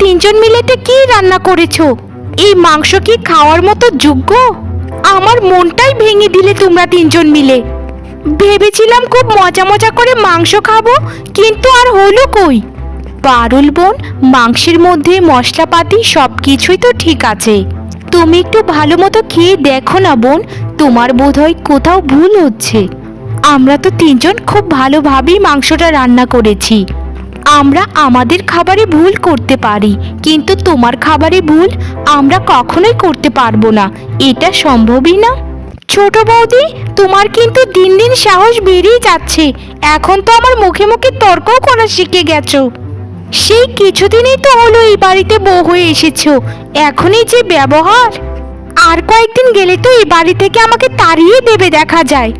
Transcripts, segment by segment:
তিনজন মিলে এটা কি রান্না করেছ? এই মাংস কি খাওয়ার মতো যোগ্য? আমার মনটাই ভেঙে দিলে তোমরা তিনজন মিলে। ভেবেছিলাম খুব মজা মজা করে মাংস খাব, কিন্তু আর হলো কই? পারুল বোন, মাংসের মধ্যে মশলাপাতি সব কিছুই তো ঠিক আছে। তুমি একটু ভালো মতো খেয়ে দেখো না বোন, তোমার বোধহয় কোথাও ভুল হচ্ছে। আমরা তো তিনজন খুব ভালোভাবেই মাংসটা রান্না করেছি। আমরা আমাদের খাবারে ভুল করতে পারি। কিন্তু তোমার খাবারে ভুল আমরা কখনোই করতে পারব না। এটা সম্ভবই না। ছোট বৌদি, তোমার কিন্তু দিন দিন সাহস বেড়েই যাচ্ছে। এখন তো আমার মুখে মুখে তর্কও করা শিখে গেছো। সেই কিছুদিনই তো হলো এই বাড়িতে বউ হয়ে এসেছ। এখনই যে ব্যবহার। আর কয়েকদিন গেলে তো এই বাড়ি থেকে আমাকে তাড়িয়ে দেবে দেখা যায়।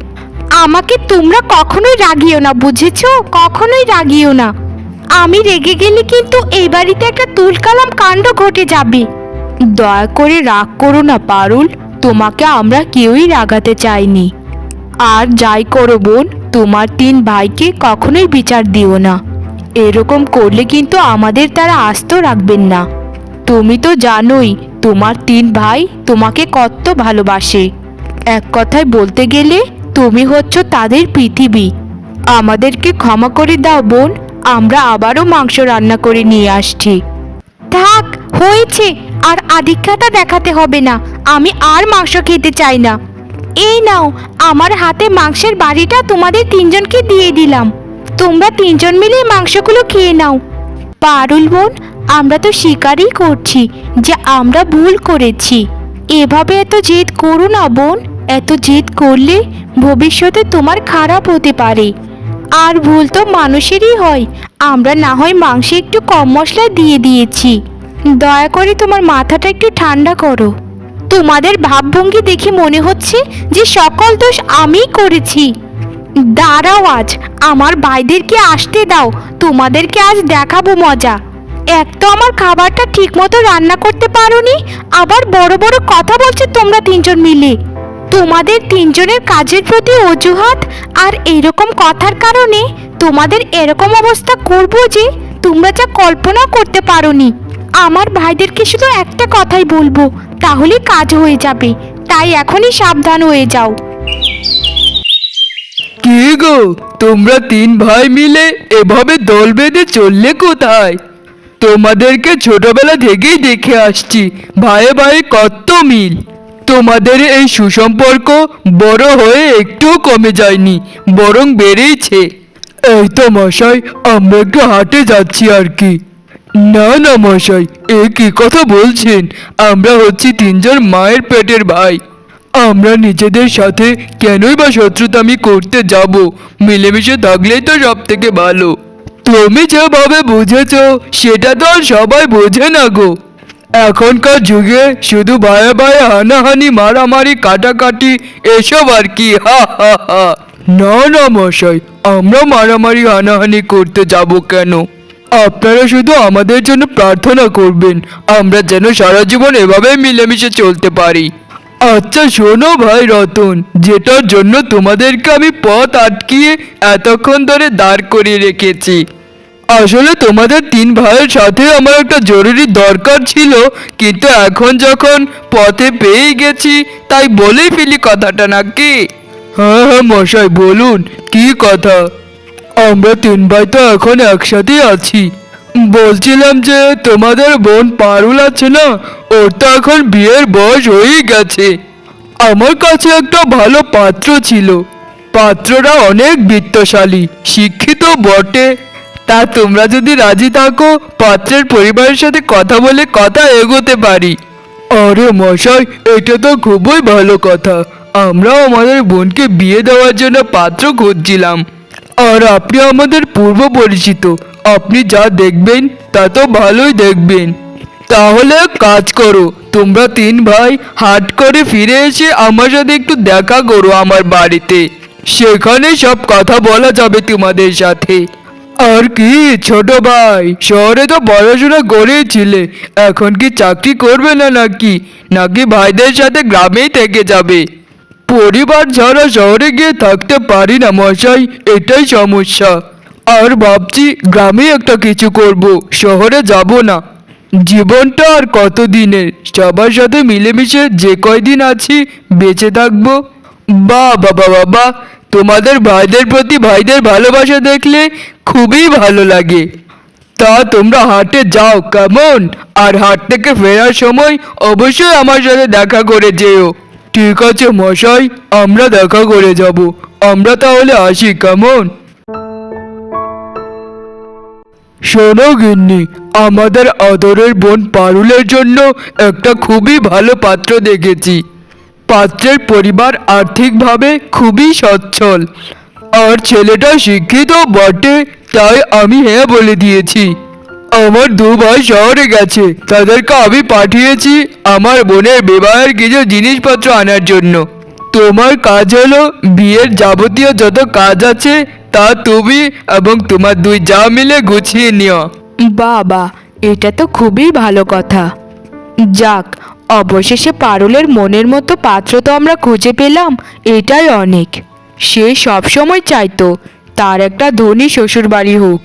আমাকে তোমরা কখনোই রাগিও না, বুঝেছ? কখনোই রাগিও না। আমি রেগে গেলে কিন্তু এই বাড়িতে একটা তুলকালাম কাণ্ড ঘটে যাবে। দয়া করে রাগ করো না, পারুল। তোমাকে আমরা কেউই রাগাতে চাইনি। আর যাই করো বোন, তোমার তিন ভাইকে কখনোই বিচার দিও না। এরকম করলে কিন্তু আমাদের তারা আস্ত রাখবেন না। তুমি তো জানোই, তোমার তিন ভাই তোমাকে কত ভালোবাসে। এক কথায় বলতে গেলে, তুমি হচ্ছ তাদের পৃথিবী। আমাদেরকে ক্ষমা করে দাও বোন। আমরা আবারও মাংস রান্না করে নিয়ে আসছি। থাক, হয়েছে। আর আধিক্যতা দেখাতে হবে না। আমি আর মাংস খেতে চাই না। এই নাও, আমার হাতে মাংসের বাড়িটা তোমাদের তিনজনকে দিয়ে দিলাম। তোমরা তিনজন মিলে মাংসগুলো খেয়ে নাও। পারুল বোন, আমরা তো স্বীকারই করছি যে আমরা ভুল করেছি। এভাবে এত জেদ করো না বোন। এত জেদ করলে ভবিষ্যতে তোমার খারাপ হতে পারে। আর ভুল তো মানুষেরই হয়। আমরা না হয় মাংসে একটু কম মশলা দিয়ে দিয়েছি। দয়া করে তোমার মাথাটা একটু ঠান্ডা করো। তোমাদের ভাবভঙ্গি দেখে মনে হচ্ছে যে সকল দোষ আমিই করেছি। দাঁড়াও আজ, আমার ভাইদেরকে আসতে দাও। তোমাদেরকে আজ দেখাবো মজা। এক তো আমার খাবারটা ঠিকমতো রান্না করতে পারোনি, আবার বড় বড় কথা বলছে তোমরা তিনজন মিলে। তোমাদের তিনজনের কাজের প্রতি অজুহাত আর এরকম কথার কারণে তোমাদের এরকম অবস্থা করব যে তোমরা যা কল্পনা করতে পারোনি। আমার ভাইদেরকে শুধু একটা কথাই বলব তাহলে কাজ হয়ে যাবে। তাই এখনই সাবধান হয়ে যাও। কি গো, তোমরা তিন ভাই মিলে এভাবে দল বেঁধে চললে কোথায়? তোমাদেরকে ছোটবেলা থেকেই দেখে আসছি, ভাইয়ে ভাই কত মিল। তোমাদের এই সুসম্পর্ক বড় হয়ে একটুও কমে যায়নি, বরং বেড়েইছে। এই তো মশাই, আমরা একটু হাটে যাচ্ছি আর কি। না না মশাই, এ কি কথা বলছেন? আমরা হচ্ছি তিনজন মায়ের পেটের ভাই। আমরা নিজেদের সাথে কেনই বা শত্রুতামি করতে যাব? মিলেমিশে থাকলেই তো সব থেকে ভালো। তুমি যেভাবে বুঝেছ, সেটা তো আর সবাই বোঝে না গো। এখনকার যুগে শুধু ভাইয়ে ভাইয়ে হানাহানি, মারামারি, কাটাকাটি, এসব আর কি, হা হা হা। না না, মশাই, আমরা মারামারি, হানাহানি করতে যাব কেন? আপনারা শুধু আমাদের জন্য প্রার্থনা করবেন, আমরা যেন সারা জীবন এভাবে মিলেমিশে চলতে পারি। আচ্ছা শোনো ভাই রতন, যেটার জন্য তোমাদেরকে আমি পথ আটকিয়ে এতক্ষণ ধরে দাঁড় করিয়ে রেখেছি। আসলে তোমাদের তিন ভাইয়ের সাথে আমার একটা জরুরি দরকার ছিল, কিন্তু এখন যখন পথে পেয়ে গেছি, তাই বলেই ফেলি কথাটা নাকি? হ্যাঁ হ্যাঁ মশাই, বলুন, কি কথা? আমরা তিন ভাই তো এখন একসাথেই আছি। বলছিলাম যে তোমাদের বোন পারুল আছে না, ওর তো এখন বিয়ের বয়স হয়েই গেছে। আমার কাছে একটা ভালো পাত্র ছিল। পাত্ররা অনেক বিত্তশালী, শিক্ষিত বটে। তা তোমরা যদি রাজি থাকো, পাত্রের পরিবারের সাথে কথা বলে কথা এগোতে পারি। আরে মশাই, এটা তো খুবই ভালো কথা। আমরাও আমাদের বোনকে বিয়ে দেওয়ার জন্য পাত্র খুঁজছিলাম। আর আপনি আমাদের পূর্ব পরিচিত। আপনি যা দেখবেন, তা তো ভালোই দেখবেন। তাহলে কাজ করো, তোমরা তিন ভাই হাট করে ফিরে এসে আমার সাথে একটু দেখা করো আমার বাড়িতে। সেখানে সব কথা বলা যাবে তোমাদের সাথে। আর কি, ছোট ভাই? শহরে তো পড়াশোনা করেছিলে, এখন কি চাকরি করবে না নাকি? নাকি ভাইদের সাথে গ্রামেই থেকে যাবে? পরিবার ছাড়া শহরে গিয়ে থাকতে পারি না, মশাই, এটাই সমস্যা। আর ভাবছি গ্রামে একটা কিছু করব, শহরে যাব না। জীবনটা আর কত দিনের সবার সাথে মিলেমিশে যে কয়দিন আছি, বেঁচে থাকব? বা বাবা বাবা তোমাদের ভাইদের প্রতি ভাইদের ভালোবাসা দেখলে খুবই ভালো লাগে। তা তোমরা হাটে যাও, কেমন? আর হাট থেকে ফেরার সময় অবশ্যই আমার সাথে দেখা করে যেও। ঠিক আছে মশাই, আমরা দেখা করে যাব। আমরা তাহলে আসি, কেমন? শোনো গিন্নি, আমাদের আদরের বোন পারুলের জন্য একটা খুবই ভালো পাত্র দেখেছি। পাত্রের পরিবার আর্থিকভাবে খুবই সচ্ছল। আর ছেলেটা শিক্ষিত বটে, তাই আমি হ্যাঁ বলে দিয়েছি। আমার দু ভাই শহরে গেছে, তাদেরকে আমি পাঠিয়েছি আমার বোনের বিবাহের কিছু জিনিসপত্র আনার জন্য। তোমার কাজ হলো বিয়ের যাবতীয় যত কাজ আছে তা তুমি এবং তোমার দুই যা মিলে গুছিয়ে নিও। বাবা, এটা তো খুবই ভালো কথা। যাক অবশেষে পারুলের মনের মতো পাত্র তো আমরা খুঁজে পেলাম, এটাই অনেক। সে সবসময় চাইতো তার একটা ধনী শ্বশুরবাড়ি হোক।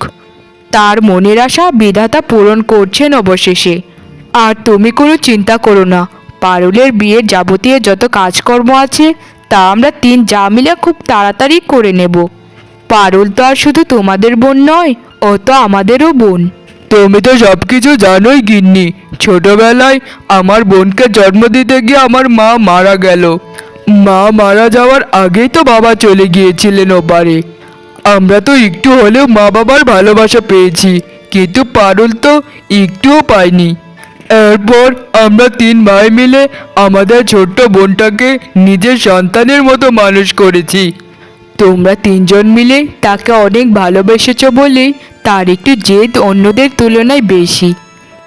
তার মনের আশা বিধাতা পূরণ করছেন অবশেষে। আর তুমি কোনো চিন্তা করো না, পারুলের বিয়ের যাবতীয় যত কাজকর্ম আছে, তা আমরা তিন যা মিলে খুব তাড়াতাড়ি করে নেব। পারুল তো আর শুধু তোমাদের বোন নয়, ও তো আমাদেরও বোন। তুমি তো সব কিছু জানোই, গিন্নি। ছোটবেলায় আমার বোনকে জন্ম দিতে গিয়ে আমার মা মারা গেল। মা মারা যাওয়ার আগেই তো বাবা চলে গিয়েছিলেন ওপারে। আমরা তো একটু হলেও মা বাবার ভালোবাসা পেয়েছি, কিন্তু পারুল তো একটুও পাইনি এরপর আমরা তিন ভাই মিলে আমাদের ছোট্ট বোনটাকে নিজের সন্তানের মতো মানুষ করেছি। তোমরা তিনজন মিলে তাকে অনেক ভালোবেসেছ বলেই তার একটু জেদ অন্যদের তুলনায় বেশি।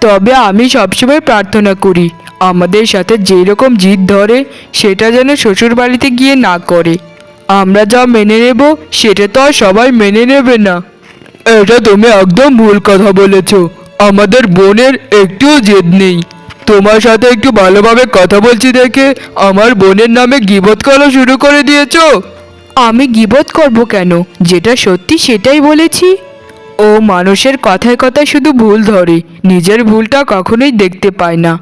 তবে আমি সবসময় প্রার্থনা করি, আমাদের সাথে যেরকম জিদ ধরে, সেটা যেন শ্বশুরবাড়িতে গিয়ে না করে। আমরা যা মেনে নেব, সেটা তো আর সবাই মেনে নেবে না। এটা তুমি একদম ভুল কথা বলেছ। আমাদের বোনের একটুও জেদ নেই। তোমার সাথে একটু ভালোভাবে কথা বলছি দেখে আমার বোনের নামে গিবত করা শুরু করে দিয়েছ। আমি গিবত করব কেন? যেটা সত্যি সেটাই বলেছি। ও মানুষের কথায় কথায় শুধু ভুল ধরে, নিজের ভুলটা কখনোই দেখতে পায় না।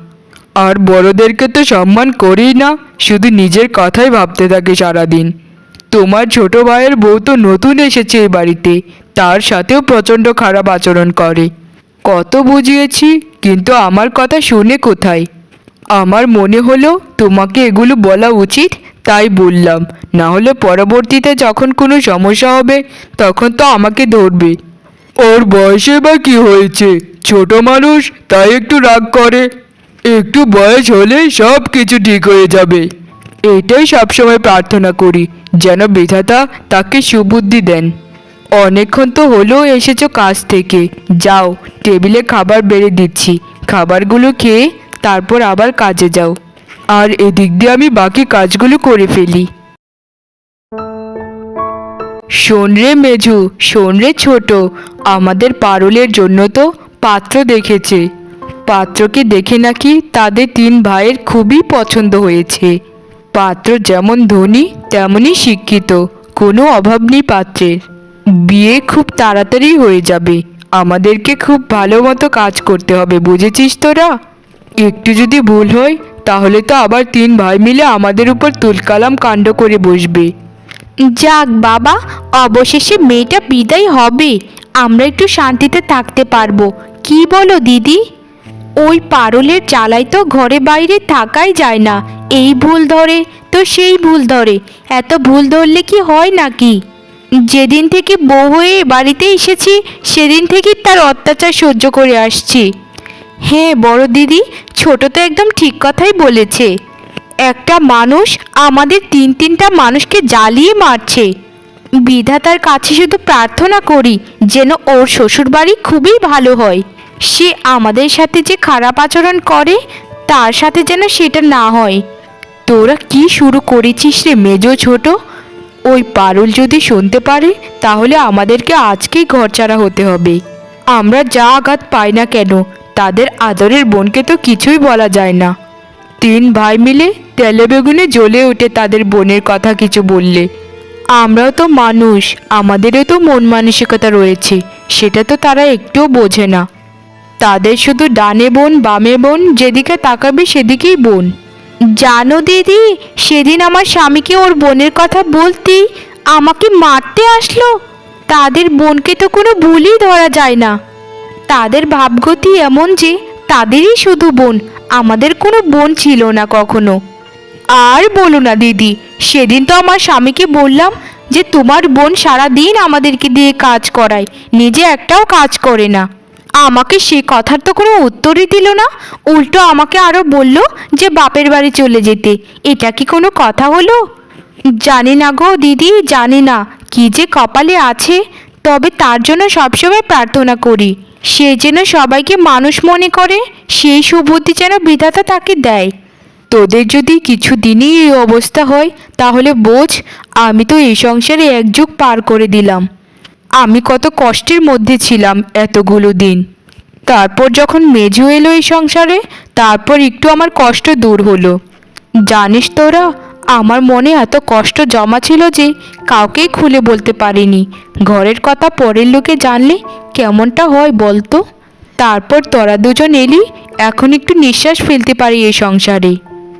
আর বড়দেরকে তো সম্মান করেই না, শুধু নিজের কথাই ভাবতে থাকে সারাদিন। তোমার ছোট ভাইয়ের বউ তো নতুন এসেছে এই বাড়িতে, তার সাথেও প্রচণ্ড খারাপ আচরণ করে। কত বুঝিয়েছি, কিন্তু আমার কথা শুনে কোথায়? আমার মনে হলো তোমাকে এগুলো বলা উচিত, তাই বললাম, না হলে পরবর্তীতে যখন কোনো সমস্যা হবে, তখন তো আমাকে ধরবে। ওর বয়সে বা কি হয়েছে? ছোট মানুষ, তাই একটু রাগ করে। একটু বয়স হলে সব কিছু ঠিক হয়ে যাবে। এটাই সবসময় প্রার্থনা করি, যেন বিধাতা তাকে সুবুদ্ধি দেন। অনেকক্ষণ তো হলো এসেছ কাজ থেকে। যাও, টেবিলে খাবার বেড়ে দিচ্ছি। খাবারগুলো খেয়ে তারপর আবার কাজে যাও। আর এদিক দিয়ে আমি বাকি কাজগুলো করে ফেলি। শোন রে মেঝু, শোন রে ছোট, আমাদের পারুলের জন্য তো পাত্র দেখেছে। পাত্রকে দেখে নাকি তাদের তিন ভাইয়ের খুবই পছন্দ হয়েছে। পাত্র যেমন ধনী তেমনই শিক্ষিত, কোনো অভাব নেই পাত্রের। বিয়ে খুব তাড়াতাড়ি হয়ে যাবে, আমাদেরকে খুব ভালো মতো কাজ করতে হবে, বুঝেছিস তোরা? একটু যদি ভুল হয়, তাহলে তো আবার তিন ভাই মিলে আমাদের উপর তুলকালাম কাণ্ড করে বসবে। যাক বাবা, অবশেষে মেয়েটা বিদায় হবে। আমরা একটু শান্তিতে থাকতে পারব। কি বলো দিদি? ওই পারলের জ্বালায় তো ঘরে বাইরে থাকাই যায় না। এই ভুল ধরে, তো সেই ভুল ধরে। এত ভুল ধরলে কি হয় নাকি? যেদিন থেকে বউ হয়ে বাড়িতে এসেছি, সেদিন থেকেই তার অত্যাচার সহ্য করে আসছি। হ্যাঁ বড় দিদি, ছোট তো একদম ঠিক কথাই বলেছে। একটা মানুষ আমাদের তিন তিনটা মানুষকে জ্বালিয়ে মারছে। বিধাতার কাছে শুধু প্রার্থনা করি যেন ওর শ্বশুরবাড়ি খুবই ভালো হয়। সে আমাদের সাথে যে খারাপ আচরণ করে, তার সাথে যেন সেটা না হয়। তোরা কি শুরু করেছিস রে মেজো ছোট? ওই পারুল যদি শুনতে পারে, তাহলে আমাদেরকে আজকেই ঘরছাড়া হতে হবে। আমরা যা আঘাত পাই না কেন, তাদের আদরের বোনকে তো কিছুই বলা যায় না। তিন ভাই মিলে তেলে বেগুনে জ্বলে উঠে তাদের বোনের কথা কিছু বললে। আমরাও তো মানুষ, আমাদেরও তো মন মানসিকতা রয়েছে, সেটা তো তারা একটুও বোঝে না। তাদের শুধু ডানে বোন, বামে বোন, যেদিকে তাকাবে সেদিকেই বোন। জানো দিদি, সেদিন আমার স্বামীকে ওর বোনের কথা বলতেই আমাকে মারতে আসলো? তাদের বোনকে তো কোনো ভুলই ধরা যায় না। তাদের ভাবগতি এমন যে তাদেরই শুধু বোন আমাদের কোনো বোন ছিল না কখনো। আর বলো না, দিদি, সেদিন তো আমার স্বামীকে বললাম যে তোমার বোন সারা দিন আমাদেরকে দিয়ে কাজ করায়, নিজে একটাও কাজ করে না। আমাকে সে কথার তো কোনো উত্তরই দিল না, উল্টো আমাকে আরও বলল যে বাপের বাড়ি চলে যেতে, এটা কি কোনো কথা হলো? জানি না গো দিদি, জানি না, কি যে কপালে আছে, তবে তার জন্য সবসময় প্রার্থনা করি। সে যেন সবাইকে মানুষ মনে করে, সেই সুবুদ্ধি যেন বিধাতা তাকে দেয়। তোদের যদি কিছু দিনই এই অবস্থা হয়, তাহলে বোঝ, আমি তো এই সংসারে এক যুগ পার করে দিলাম। আমি কত কষ্টের মধ্যে ছিলাম এতগুলো দিন। তারপর যখন মেজু এলো এই সংসারে, তারপর একটু আমার কষ্ট দূর হলো। জানিস তোরা আমার মনে এত কষ্ট জমা ছিল যে কাউকেই খুলে বলতে পারিনি। ঘরের কথা পরের লোকে জানলে কেমনটা হয় বলতো? তারপর তোরা দুজন এলি, এখন একটু নিঃশ্বাস ফেলতে পারি এই সংসারে।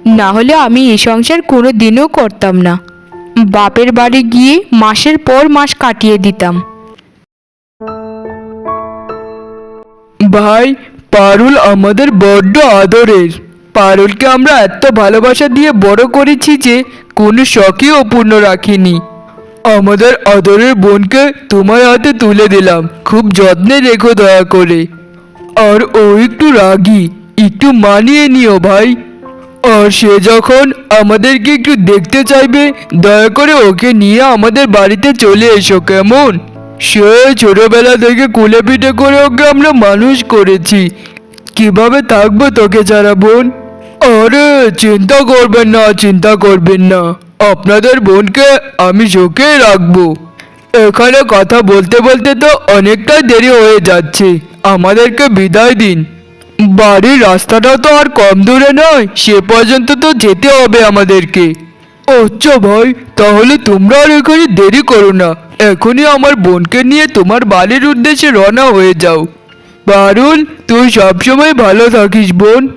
না হলে আমি এই সংসার কোনো দিনও করতাম না। বাপের বাড়ি গিয়ে মাসের পর মাস কাটিয়ে দিতাম। ভাই, পারুল আমাদের বড্ড আদরের। পারুলকে আমরা এত ভালোবাসা দিয়ে বড় করেছি যে কোনো শখই অপূর্ণ রাখিনি। আমাদের আদরের বোনকে তোমার হাতে তুলে দিলাম। খুব যত্নে রেখো দয়া করে। আর ও একটু রাগী, একটু মানিয়ে নিও ভাই। আর সে যখন আমাদেরকে একটু দেখতে চাইবে, দয়া করে ওকে নিয়ে আমাদের বাড়িতে চলে এসো কেমন? সে ছোটবেলা থেকে কুলে পিঠে করে ওকে আমরা মানুষ করেছি। কীভাবে থাকব তোকে যারা বোন? আরে, চিন্তা করবেন না, চিন্তা করবেন না। আপনাদের বোনকে আমি চোখে রাখব। এখানে কথা বলতে বলতে তো অনেকটা দেরি হয়ে যাচ্ছে। আমাদেরকে বিদায় দিন। বাড়ির রাস্তাটা তো আর কম দূরে নয়, সে পর্যন্ত তো যেতে হবে আমাদেরকে। আচ্ছা ভাই, তাহলে তোমরা আর এখানে দেরি করো না। এখনই আমার বোনকে নিয়ে তোমার বাড়ির উদ্দেশ্যে রওনা হয়ে যাও। পারুল তুই সবসময় ভালো থাকিস বোন।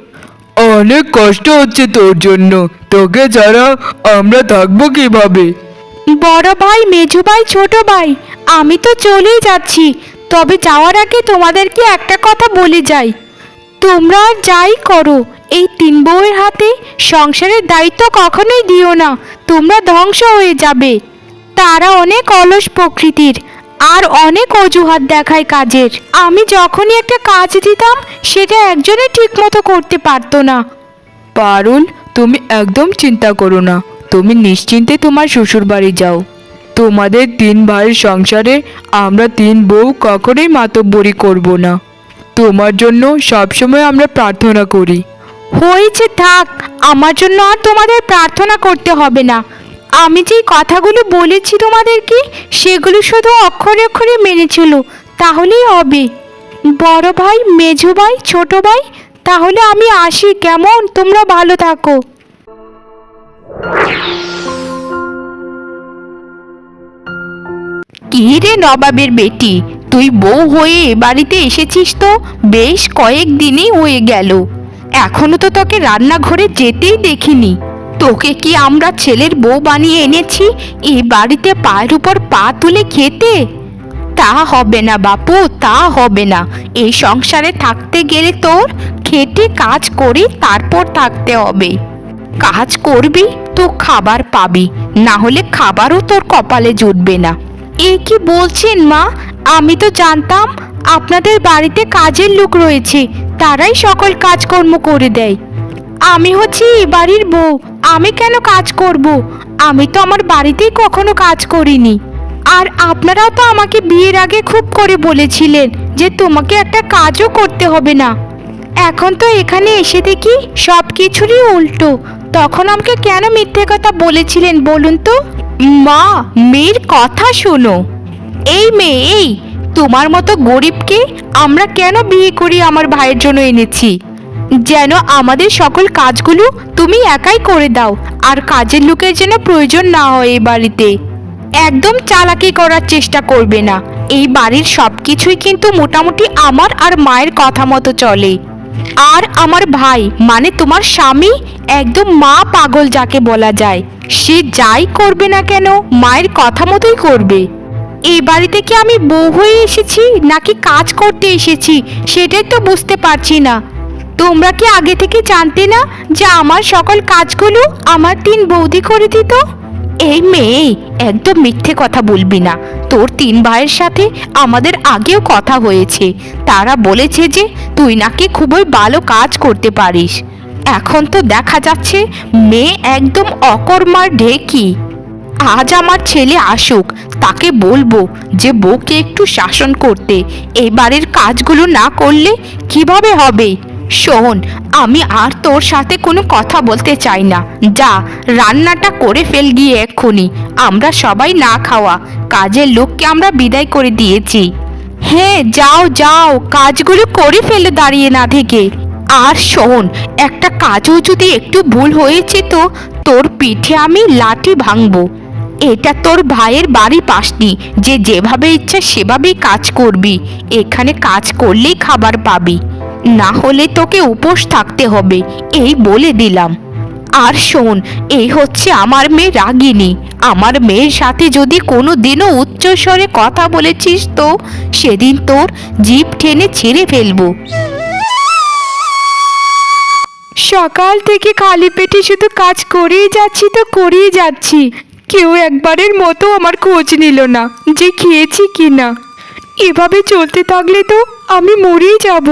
অনেক কষ্ট হচ্ছে তোর জন্য। তোকে ছাড়া আমরা থাকব কীভাবে? বড় ভাই মেজু ভাই, ছোট ভাই, আমি তো চলেই যাচ্ছি। তবে যাওয়ার আগে তোমাদেরকে একটা কথা বলে যাই। তোমরা যাই করো, এই তিন বউয়ের হাতে সংসারের দায়িত্ব কখনোই দিও না, তোমরা ধ্বংস হয়ে যাবে। তারা অনেক অলস প্রকৃতির। আর অনেক অজুহাত দেখায় কাজের। আমি যখনই একটা কাজ দিতাম সেটা একজনই ঠিকমতো করতে পারতো না। পারুল তুমি একদম চিন্তা করো না। তুমি নিশ্চিন্তে তোমার শ্বশুর বাড়ি যাও। তোমাদের তিন ভাইয়ের সংসারে আমরা তিন বউ কখনোই মাতব্বরি করব না। তোমার জন্য সবসময় আমরা প্রার্থনা করি। হয়েছে থাক আমার জন্য আর তোমাদের প্রার্থনা করতে হবে না। আমি যে কথাগুলো বলেছি তোমাদেরকে, সেগুলো শুধু অক্ষরে অক্ষরে মেনে চলো, তাহলেই হবে। বড় ভাই, মেজো ভাই, ছোট ভাই, তাহলে আমি আসি, কেমন? তোমরা ভালো থাকো। কি রে নবাবের বেটি, তুই বউ হয়ে এ বাড়িতে এসেছিস তো? বেশ কয়েক দিনই হয়ে গেল। এখনও তো তোকে রান্নাঘরে যেতেই দেখিনি। তোকে কি আমরা ছেলের বউ বানিয়ে এনেছি? এই বাড়িতে পায়ের উপর পা তুলে খেতে? তা হবে না বাপু, তা হবে না। এই সংসারে থাকতে গেলে তোর খেটে কাজ করে তারপর থাকতে হবে। কাজ করবি, তো খাবার পাবি। না হলে খাবারও তোর কপালে জুটবে না। এ কি বলছেন মা? আমি তো জানতাম আপনাদের বাড়িতে কাজের লোক রয়েছে। তারাই সকল কাজকর্ম করে দেয়। আমি হচ্ছি এ বাড়ির বউ। আমি কেন কাজ করব? আমি তো আমার বাড়িতেই কখনো কাজ করিনি। আর আপনারাও তো আমাকে বিয়ের আগে খুব করে বলেছিলেন যে তোমাকে একটা কাজও করতে হবে না। এখন তো এখানে এসে দেখি সব কিছুরই উল্টো। তখন আমাকে কেন মিথ্যে কথা বলেছিলেন বলুন তো? মা, মেয়ের কথা শোনো। এই মেয়ে, এই, তোমার মতো গরিবকে আমরা কেন বিয়ে করি আমার ভাইয়ের জন্য এনেছি? যেন আমাদের সকল কাজগুলো তুমি একাই করে দাও, আর কাজের লোকের যেন প্রয়োজন না হয় এই বাড়িতে। একদম চালাকি করার চেষ্টা করবে না। এই বাড়ির সব কিছুই কিন্তু মোটামুটি আমার আর মায়ের কথা মতো চলে। আর আমার ভাই মানে তোমার স্বামী, একদম মা পাগল যাকে বলা যায়। সে যাই করবে না কেন, মায়ের কথা মতোই করবে। এই বাড়িতে কি আমি বউ হয়ে এসেছি, নাকি কাজ করতে এসেছি, সেটাই তো বুঝতে পারছি না। তোমরা কি আগে থেকে জানতে না যে আমার সকল কাজগুলো আমার তিন বৌদি করে দিত? এই মেয়ে, একদম মিথ্যে কথা বলবি না। তোর তিন ভাইয়ের সাথে আমাদের আগেও কথা হয়েছে। তারা বলেছে যে তুই নাকি খুবই ভালো কাজ করতে পারিস। এখন তো দেখা যাচ্ছে মেয়ে একদম অকর্মার ঢেকি। আজ আমার ছেলে আসুক, তাকে বলব যে বউকে একটু শাসন করতে। এবারের কাজগুলো না করলে কীভাবে হবে? শোন, আমি আর তোর সাথে কোনো কথা বলতে চাই না। যা, রান্নাটা করে ফেল গিয়ে এক্ষুনি। আমরা সবাই না খাওয়া। কাজের লোককে আমরা বিদায় করে দিয়েছি। হ্যাঁ যাও যাও, কাজগুলো করে ফেলে দাঁড়িয়ে না থেকে। আর শোন, একটা কাজও যদি একটু ভুল হয়েছে তো তোর পিঠে আমি লাঠি ভাঙবো। এটা তোর ভাইয়ের বাড়ি পাসনি। যে যেভাবে ইচ্ছা সেভাবেই কাজ করবি। এখানে কাজ করলেই খাবার পাবি। না হলে তোকে উপোস থাকতে হবে, এই বলে দিলাম। আর শোন এই হচ্ছে আমার মেয়ে রাগিনী। আমার মেয়ের সাথে যদি কোনো দিনও উচ্চস্বরে কথা বলেছিস তো, সেদিন তোর জিভ টেনে ছিঁড়ে ফেলব। সকাল থেকে খালি পেটে শুধু কাজ করেই যাচ্ছি তো করেই যাচ্ছি। কেউ একবারের মতো আমার খোঁজ নিল না যে খেয়েছি কি না এভাবে চলতে থাকলে তো আমি মরেই যাব।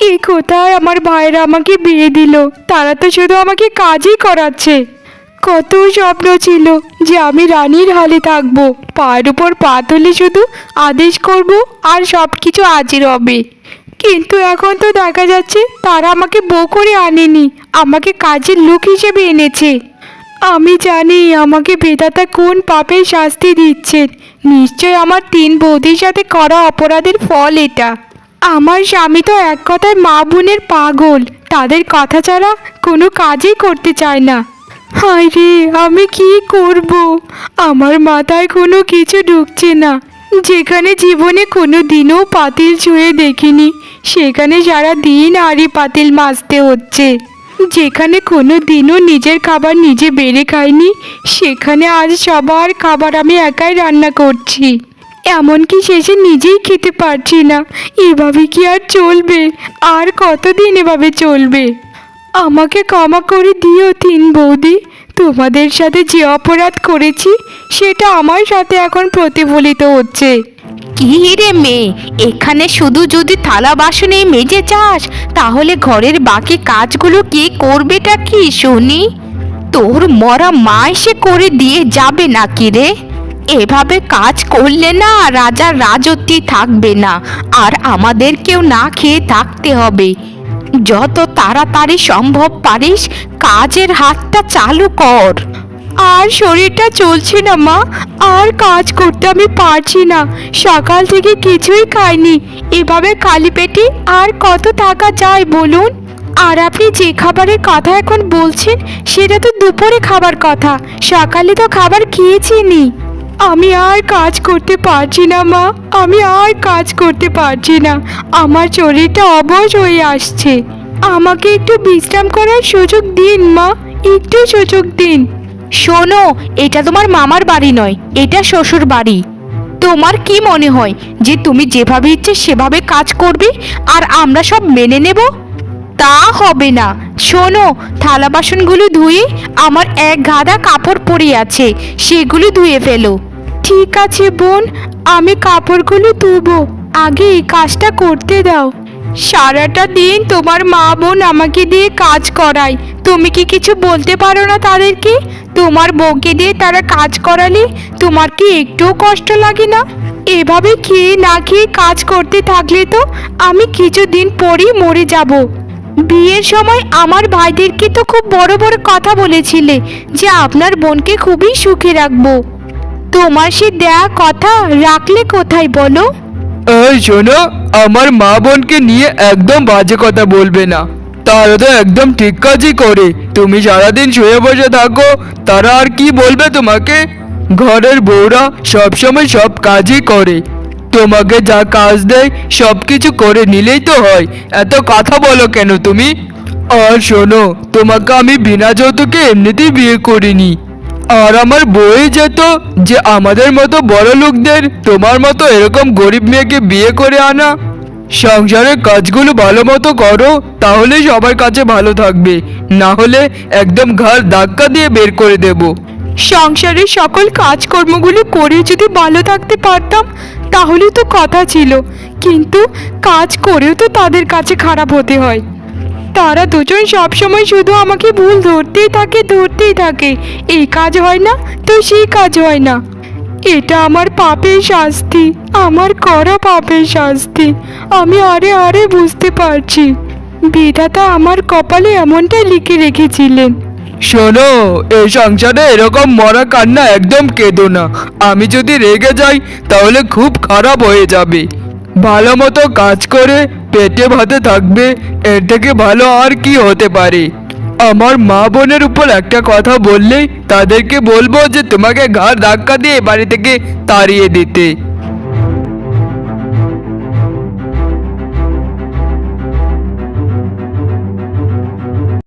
এ কোথায়? আমার ভাইরা আমাকে বিয়ে দিল। তারা তো শুধু আমাকে কাজই করাচ্ছে। কত স্বপ্ন ছিল যে আমি রানীর হালে থাকব। পায়ের উপর পা তুলে শুধু আদেশ করব আর সব কিছু আজের হবে। কিন্তু এখন তো দেখা যাচ্ছে তারা আমাকে বউ করে আনেনি, আমাকে কাজের লোক হিসেবে এনেছে। আমি জানি আমাকে বেদাতা কোন পাপের শাস্তি দিচ্ছেন। নিশ্চয় আমার তিন বৌদির সাথে করা অপরাধের ফল এটা। আমার স্বামী তো এক কথায় মা বোনের পাগল। তাদের কথা ছাড়া কোনো কাজই করতে চায় না। হায় রে, আমি কি করব? আমার মাথায় কোনো কিছু ঢুকছে না। যেখানে জীবনে কোনো দিনও পাতিল ছুঁয়ে দেখিনি, সেখানে সারা দিন হাঁড়ি পাতিল মাজতে হচ্ছে। যেখানে কোনো দিনও নিজের খাবার নিজে বেড়ে খাইনি, সেখানে আজ সবার খাবার আমি একাই রান্না করছি। এমনকি শেষে নিজেই খেতে পারছি না। এভাবে কি আর চলবে? আর কতদিন এভাবে চলবে? আমাকে ক্ষমা করে দিও তিন বৌদি। তোমাদের সাথে যে অপরাধ করেছি, সেটা আমার সাথে এখন প্রতিফলিত হচ্ছে। কি রে মেয়ে? এখানে শুধু যদি থালা বাসনে মেজে যাস তাহলে ঘরের বাকি কাজগুলো কে করবেটা কি শুনি? তোর মরা মা এসে করে দিয়ে যাবে নাকি রে? এভাবে কাজ করলে না রাজার রাজত্বই থাকবে না। আর আমাদেরকেও না খেয়ে থাকতে হবে। যত তাড়াতাড়ি সম্ভব পারিস, কাজের হাতটা চালু কর। আর শরীরটা চলছে না মা। আর কাজ করতে আমি পারছি না। সকাল থেকে কিছুই খাইনি। এভাবে খালি পেটে আর কত টাকা যায় বলুন? আর আপনি যে খাবারের কথা এখন বলছেন, সেটা তো দুপুরে খাবার কথা। সকালে তো খাবার খেয়েছি খেয়েছিনি আমি আর কাজ করতে পারছি না, মা। আমি আর কাজ করতে পারছি না। আমার শরীরটা অবশ হয়ে আসছে। আমাকে একটু বিশ্রাম করার সুযোগ দিন, মা। একটু সুযোগ দিন। শোনো, এটা তোমার মামার বাড়ি নয়, এটা শ্বশুর বাড়ি। তোমার কি মনে হয় যে তুমি যেভাবে ইচ্ছে সেভাবে কাজ করবে আর আমরা সব মেনে নেব? তা হবে না। শোনো, থালা বাসনগুলো ধুয়ে আমার এক গাদা কাপড় পরে আছে, সেগুলো ধুয়ে ফেলো। ঠিক আছে বোন, আমি কাপড়গুলো ধুবো আগে এই কাজটা করতে দাও। সারাটা দিন তোমার মা বোন আমাকে দিয়ে কাজ করায়। তুমি কি কিছু বলতে পারো না তাদেরকে? তোমার বউকে দিয়ে তারা কাজ করালে তোমার কি একটুও কষ্ট লাগে না? এভাবে খেয়ে না খেয়ে কাজ করতে থাকলে তো আমি কিছুদিন পরেই মরে যাব। বিয়ের সময় আমার ভাইদেরকে তো খুব বড় বড় কথা বলেছিলে যে আপনার বোনকে খুবই সুখে রাখব। তোমার সে দেয়া কথা রাখলে কোথায় বলো? এই শোনো, আমার মা বোনকে নিয়ে একদম বাজে কথা বলবে না। তারা তো একদম ঠিক কাজই করে। তুমি সারাদিন শুয়ে বসে থাকো, তারা আর কি বলবে তোমাকে? ঘরের বউরা সবসময় সব কাজই করে। তোমাকে যা কাজ দেয় সব কিছু করে নিলেই তো হয়। এত কথা বলো কেন তুমি? আর শোনো, তোমাকে আমি বিনা যৌতুকে এমনিতেই বিয়ে করিনি। আর আমার বই যেত যে আমাদের মতো বড় লোকদের তোমার মতো এরকম গরিব মেয়েকে বিয়ে করে আনা। সংসারের কাজগুলো ভালো মতো করো, তাহলে সবার কাছে ভালো থাকবে। না হলে একদম ঘাড় ধাক্কা দিয়ে বের করে দেবো। সংসারের সকল কাজকর্মগুলো করে যদি ভালো থাকতে পারতাম, তাহলে তো কথা ছিল। কিন্তু কাজ করেও তো তাদের কাছে খারাপ হতে হয়। তারা দুজন সবসময় শুধু আমাকে ভুল ধরতেই থাকে ধরতেই থাকে। এই কাজ হয় না তো সেই কাজ হয় না। এটা আমার পাপের শাস্তি, আমার করা পাপের শাস্তি। আমি আরে আরে বুঝতে পারছি। বিধাতা আমার কপালে এমনটাই লিখে রেখেছিলেন। শোনো, এই সংসারে এরকম মরা কান্না একদম কেঁদো না। আমি যদি রেগে যাই, তাহলে খুব খারাপ হয়ে যাবে। ভালো মতো কাজ করে পেটে ভাতে থাকবে, এর থেকে ভালো আর কি হতে পারে? আমার মা বোনের উপর একটা কথা বললেই তাদেরকে বলব যে তোমাকে ঘাড় ধাক্কা দিয়ে বাড়ি থেকে তাড়িয়ে দিতে।